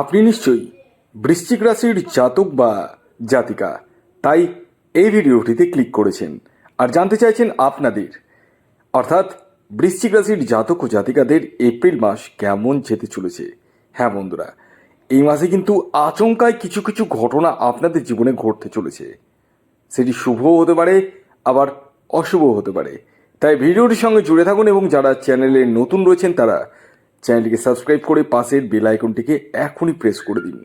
আপনি নিশ্চয়ই বৃশ্চিক রাশির জাতক বা জাতিকা, তাই এই ভিডিওটিতে ক্লিক করেছেন আর জানতে চাইছেন আপনাদের। অর্থাৎ বৃশ্চিক রাশির জাতক ও জাতিকাদের এপ্রিল মাস কেমন যেতে চলেছে? হ্যাঁ বন্ধুরা, এই মাসে কিন্তু আচমকায় কিছু কিছু ঘটনা আপনাদের জীবনে ঘটতে চলেছে। সেটি শুভও হতে পারে, আবার অশুভও হতে পারে। তাই ভিডিওটির সঙ্গে জুড়ে থাকুন এবং যারা চ্যানেলে নতুন রয়েছেন তারা চ্যানেলটিকে সাবস্ক্রাইব করে পাশের বেল আইকনটিকে এখনই প্রেস করে দিন।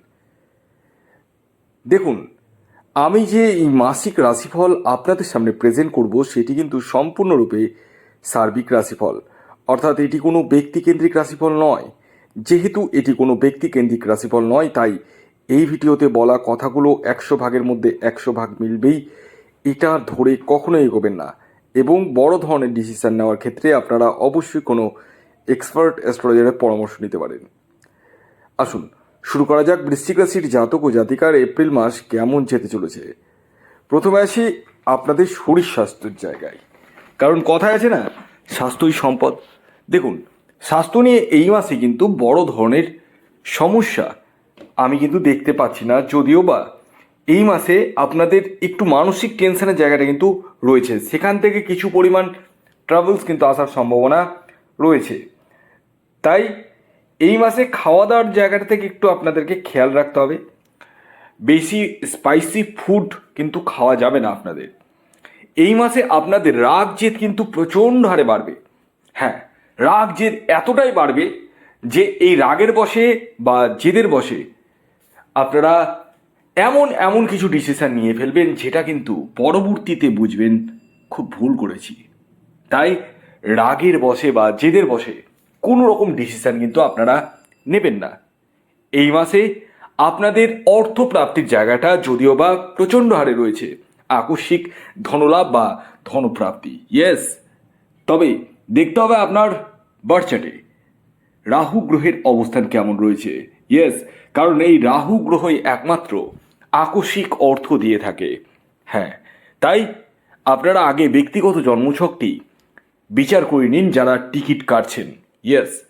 দেখুন, আমি যে এই মাসিক রাশিফল আপনাদের সামনে প্রেজেন্ট করব, সেটি কিন্তু সম্পূর্ণরূপে সার্বিক রাশিফল। অর্থাৎ এটি কোনো ব্যক্তিকেন্দ্রিক রাশিফল নয়। যেহেতু এটি কোনো ব্যক্তিকেন্দ্রিক রাশিফল নয়, তাই এই ভিডিওতে বলা কথাগুলো একশো ভাগের মধ্যে একশো ভাগ মিলবেই। এটা ধরে কখনোই এগোবেন না। এবং বড় ধরনের ডিসিশন নেওয়ার ক্ষেত্রে আপনারা অবশ্যই কোনো এক্সপার্ট অ্যাস্ট্রোলজারের পরামর্শ নিতে পারেন। আসুন, শুরু করা যাক বৃশ্চিক রাশির জাতক ও জাতিকার এপ্রিল মাস কেমন যেতে চলেছে। প্রথমে আসি আপনাদের শরীর স্বাস্থ্যের জায়গায়। কারণ কথায় আছে না, স্বাস্থ্যই সম্পদ। দেখুন, স্বাস্থ্য নিয়ে এই মাসে কিন্তু বড় ধরনের সমস্যা আমি কিন্তু দেখতে পাচ্ছি না, যদিও বা এই মাসে আপনাদের একটু মানসিক টেনশনের জায়গাটা কিন্তু রয়েছে। সেখান থেকে কিছু পরিমাণ ট্রাভেলস কিন্তু আসার সম্ভাবনা রয়েছে। তাই এই মাসে খাওয়া দাওয়ার জায়গাটা থেকে একটু আপনাদেরকে খেয়াল রাখতে হবে। বেশি স্পাইসি ফুড কিন্তু খাওয়া যাবে না আপনাদের। এই মাসে আপনাদের রাগ জেদ কিন্তু প্রচণ্ড হারে বাড়বে। হ্যাঁ রাগ জেদ এতটাই বাড়বে যে এই রাগের বসে বা জেদের বসে আপনারা এমন এমন কিছু ডিসিশন নিয়ে ফেলবেন যেটা কিন্তু পরবর্তীতে বুঝবেন খুব ভুল করেছি। তাই রাগের বসে বা জেদের বসে কোনো রকম ডিসিশান কিন্তু আপনারা নেবেন না। এই মাসে আপনাদের অর্থ প্রাপ্তির জায়গাটা যদিও বা প্রচণ্ড হারে রয়েছে, আকস্মিক ধনলাভ বা ধনপ্রাপ্তি ইয়েস তবে দেখতে হবে আপনার বার্চাটে রাহু গ্রহের অবস্থান কেমন রয়েছে ইয়েস কারণ এই রাহু গ্রহই একমাত্র আকস্মিক অর্থ দিয়ে থাকে হ্যাঁ। তাই আপনারা আগে ব্যক্তিগত জন্মছকটি বিচার করে নিন যারা টিকিট কাটছেন। ইয়েস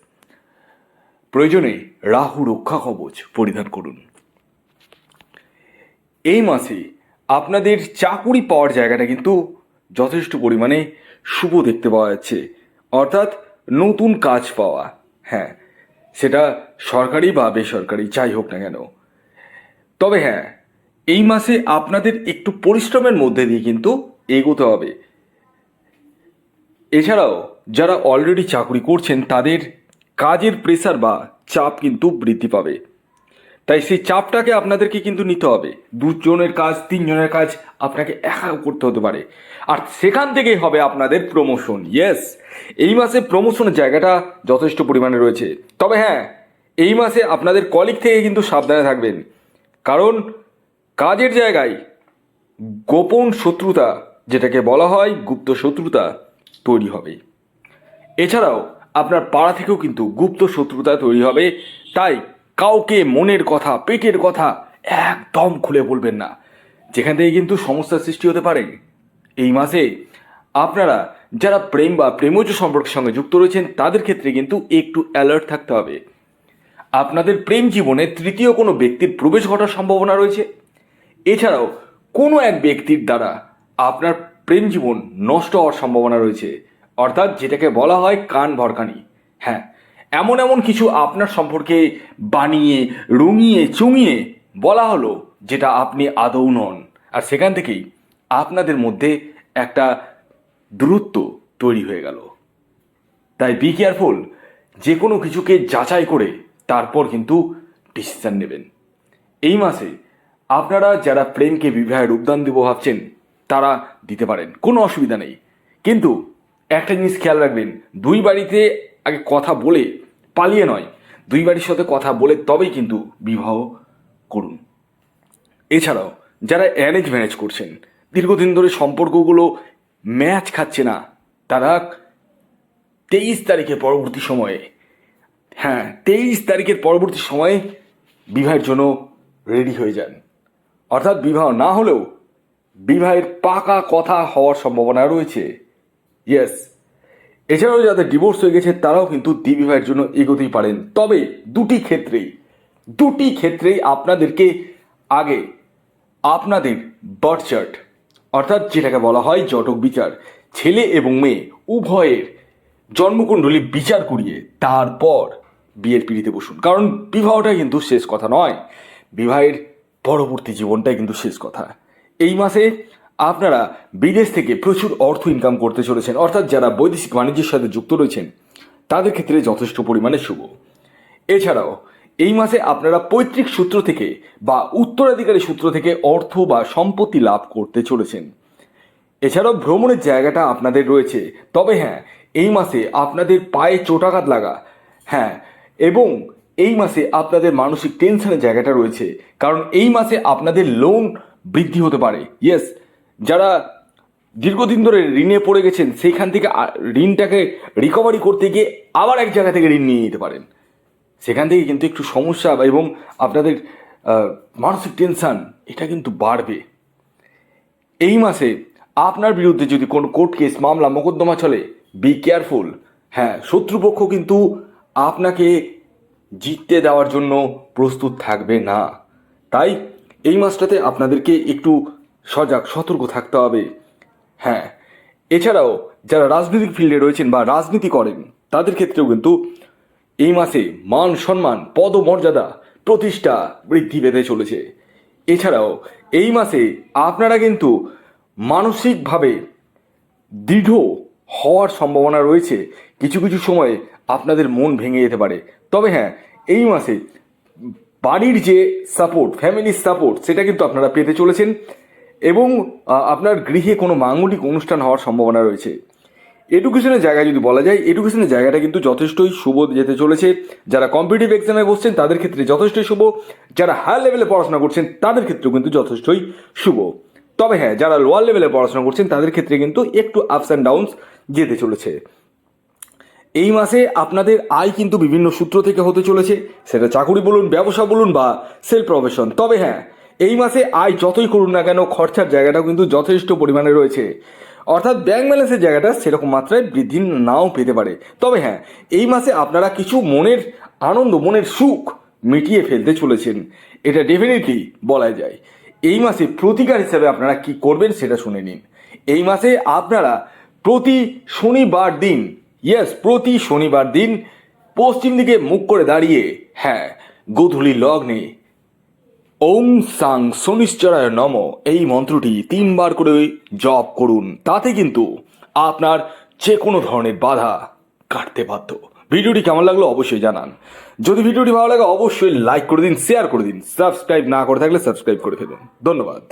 প্রয়োজনে রাহু রক্ষা কবচ পরিধান করুন। এই মাসে আপনাদের চাকুরি পাওয়ার জায়গাটা কিন্তু যথেষ্ট পরিমাণে শুভ দেখতে পাওয়া যাচ্ছে। অর্থাৎ নতুন কাজ পাওয়া। হ্যাঁ সেটা সরকারি বা বেসরকারি, যাই হোক না কেন। তবে হ্যাঁ এই মাসে আপনাদের একটু পরিশ্রমের মধ্যে দিয়ে কিন্তু এগোতে হবে। এছাড়াও যারা অলরেডি চাকরি করছেন, তাদের কাজের প্রেসার বা চাপ কিন্তু বৃদ্ধি পাবে। তাই সেই চাপটাকে আপনাদেরকে কিন্তু নিতে হবে। দুজনের কাজ, তিনজনের কাজ আপনাকে একা করতে হতে পারে। আর সেখান থেকেই হবে আপনাদের প্রমোশন ইয়েস এই মাসে প্রমোশনের জায়গাটা যথেষ্ট পরিমাণে রয়েছে। তবে হ্যাঁ এই মাসে আপনাদের কলিগ থেকে কিন্তু সাবধানে থাকবেন। কারণ কাজের জায়গায় গোপন শত্রুতা, যেটাকে বলা হয় গুপ্ত শত্রুতা তৈরি হবে। এছাড়াও আপনার পাড়া থেকেও কিন্তু গুপ্ত শত্রুতা তৈরি হবে। তাই কাউকে মনের কথা, পেটের কথা একদম খুলে বলবেন না। যেখান থেকে কিন্তু সমস্যার সৃষ্টি হতে পারে। এই মাসে আপনারা যারা প্রেম বা প্রেমজ সম্পর্কের সঙ্গে যুক্ত রয়েছেন, তাদের ক্ষেত্রে কিন্তু একটু অ্যালার্ট থাকতে হবে। আপনাদের প্রেম জীবনে তৃতীয় কোনো ব্যক্তির প্রবেশ ঘটার সম্ভাবনা রয়েছে। এছাড়াও কোনো এক ব্যক্তির দ্বারা আপনার প্রেম জীবন নষ্ট হওয়ার সম্ভাবনা রয়েছে। অর্থাৎ যেটাকে বলা হয় কান ভরকানি। হ্যাঁ এমন এমন কিছু আপনার সম্পর্কে বানিয়ে, রঙিয়ে, চুঙিয়ে বলা হলো যেটা আপনি আদৌ নন। আর সেখান থেকেই আপনাদের মধ্যে একটা দূরত্ব তৈরি হয়ে গেল। তাই বি কেয়ারফুল যে কোনো কিছুকে যাচাই করে তারপর কিন্তু ডিসিশন নেবেন। এই মাসে আপনারা যারা প্রেমকে বিবাহের রূপদান দেব ভাবছেন তারা দিতে পারেন। কোনো অসুবিধা নেই। কিন্তু একটা জিনিস খেয়াল রাখবেন, দুই বাড়িতে আগে কথা বলে পালিয়ে নয়। দুই বাড়ির সাথে কথা বলে তবেই কিন্তু বিবাহ করুন। এছাড়াও যারা অ্যারেঞ্জ ম্যারেজ করছেন, দীর্ঘদিন ধরে সম্পর্কগুলো ম্যাচ খাচ্ছে না, তারা তেইশ তারিখের পরবর্তী সময়ে হ্যাঁ তেইশ তারিখের পরবর্তী সময়ে বিবাহের জন্য রেডি হয়ে যান। অর্থাৎ বিবাহ না হলেও বিবাহের পাকা কথা হওয়ার সম্ভাবনা রয়েছে। ইয়েস এছাড়াও যাদের ডিভোর্স হয়ে গেছে, তারাও কিন্তু দ্বিবিবাহের জন্য এগোতেই পারেন। তবে দুটি ক্ষেত্রেই দুটি ক্ষেত্রেই আপনাদেরকে আগে আপনাদের বার্থ চার্ট অর্থাৎ যেটাকে বলা হয় জটক বিচার, ছেলে এবং মেয়ে, উভয়ের জন্মকুণ্ডলী বিচার করিয়ে তারপর বিয়ের পিড়িতে বসুন। কারণ বিবাহটা কিন্তু শেষ কথা নয়, বিবাহের পরবর্তী জীবনটাই কিন্তু শেষ কথা। এই মাসে আপনারা বিদেশ থেকে প্রচুর অর্থ ইনকাম করতে চলেছেন। অর্থাৎ যারা বৈদেশিক বাণিজ্যের সাথে যুক্ত রয়েছেন, তাদের ক্ষেত্রে যথেষ্ট পরিমাণে শুভ। এছাড়াও, এই মাসে আপনারা পৈতৃক সূত্র থেকে বা উত্তরাধিকারী সূত্র থেকে অর্থ বা সম্পত্তি লাভ করতে চলেছেন। এছাড়াও ভ্রমণের জায়গাটা আপনাদের রয়েছে। তবে হ্যাঁ এই মাসে আপনাদের পায়ে চোটাঘাত লাগা হ্যাঁ এবং এই মাসে আপনাদের মানসিক টেনশনের জায়গাটা রয়েছে। কারণ এই মাসে আপনাদের লোন বৃদ্ধি হতে পারে। ইয়েস যারা দীর্ঘদিন ধরে ঋণে পড়ে গেছেন, সেইখান থেকে ঋণটাকে রিকভারি করতে গিয়ে আবার এক জায়গা থেকে ঋণ নিয়ে নিতে পারেন। সেখান থেকে কিন্তু একটু সমস্যা এবং আপনাদের মানসিক টেনশন এটা কিন্তু বাড়বে। এই মাসে আপনার বিরুদ্ধে যদি কোনো কোর্ট কেস মামলা, মোকদ্দমা চলে বি কেয়ারফুল হ্যাঁ শত্রুপক্ষ কিন্তু আপনাকে জিততে দেওয়ার জন্য প্রস্তুত থাকবে না। তাই এই মাসটাতে আপনাদেরকে একটু সজাগ, সতর্ক থাকতে হবে। হ্যাঁ এছাড়াও যারা রাজনৈতিক ফিল্ডে রয়েছেন বা রাজনীতি করেন, তাদের ক্ষেত্রেও কিন্তু এই মাসে মান সম্মান, পদমর্যাদা, প্রতিষ্ঠা বৃদ্ধি পেতে চলেছে। এছাড়াও এই মাসে আপনারা কিন্তু মানসিকভাবে দৃঢ় হওয়ার সম্ভাবনা রয়েছে। কিছু কিছু সময়ে আপনাদের মন ভেঙে যেতে পারে। তবে হ্যাঁ এই মাসে বাড়ির যে সাপোর্ট ফ্যামিলির সাপোর্ট সেটা কিন্তু আপনারা পেতে চলেছেন এবং আপনার গৃহে কোনো মাঙ্গলিক অনুষ্ঠান হওয়ার সম্ভাবনা রয়েছে। এডুকেশনের জায়গায় যদি বলা যায় এডুকেশনের জায়গাটা কিন্তু যথেষ্টই শুভ যেতে চলেছে। যারা কম্পিটিভ এক্সামে বসছেন, তাদের ক্ষেত্রে যথেষ্টই শুভ। যারা হায়ার লেভেলে পড়াশোনা করছেন, তাদের ক্ষেত্রেও কিন্তু যথেষ্টই শুভ। তবে হ্যাঁ যারা লোয়ার লেভেলে পড়াশোনা করছেন, তাদের ক্ষেত্রে কিন্তু একটু আপস অ্যান্ড ডাউনস যেতে চলেছে। এই মাসে আপনাদের আয় কিন্তু বিভিন্ন সূত্র থেকে হতে চলেছে। সেটা চাকুরি বলুন, ব্যবসা বলুন বা সেলফ প্রফেশন। তবে হ্যাঁ এই মাসে আয় যতই করুন না কেন, খরচার জায়গাটাও কিন্তু যথেষ্ট পরিমাণে রয়েছে। অর্থাৎ ব্যাংক ব্যালেন্সের জায়গাটা সেরকম মাত্রায় বৃদ্ধি নাও পেতে পারে। তবে হ্যাঁ এই মাসে আপনারা কিছু মনের আনন্দ, মনের সুখ মিটিয়ে ফেলতে চলেছেন। এটা ডেফিনেটলি বলা যায়। এই মাসে প্রতিকার হিসাবে আপনারা কি করবেন সেটা শুনে নিন। এই মাসে আপনারা প্রতি শনিবার দিন ইয়েস প্রতি শনিবার দিন পশ্চিম দিকে মুখ করে দাঁড়িয়ে হ্যাঁ গোধূলি লগ্নে। ওম সাং শনিশ্চরায় নম। এই মন্ত্রটি তিনবার করে জপ করুন, তাতে কিন্তু আপনার যে কোনো ধরনের বাধা কাটতে বাধ্য। ভিডিওটি কেমন লাগল অবশ্যই জানান। যদি ভিডিওটি ভালো লাগে, অবশ্যই লাইক করে দিন শেয়ার করে দিন সাবস্ক্রাইব না করে থাকলে সাবস্ক্রাইব করে ফেলুন। ধন্যবাদ।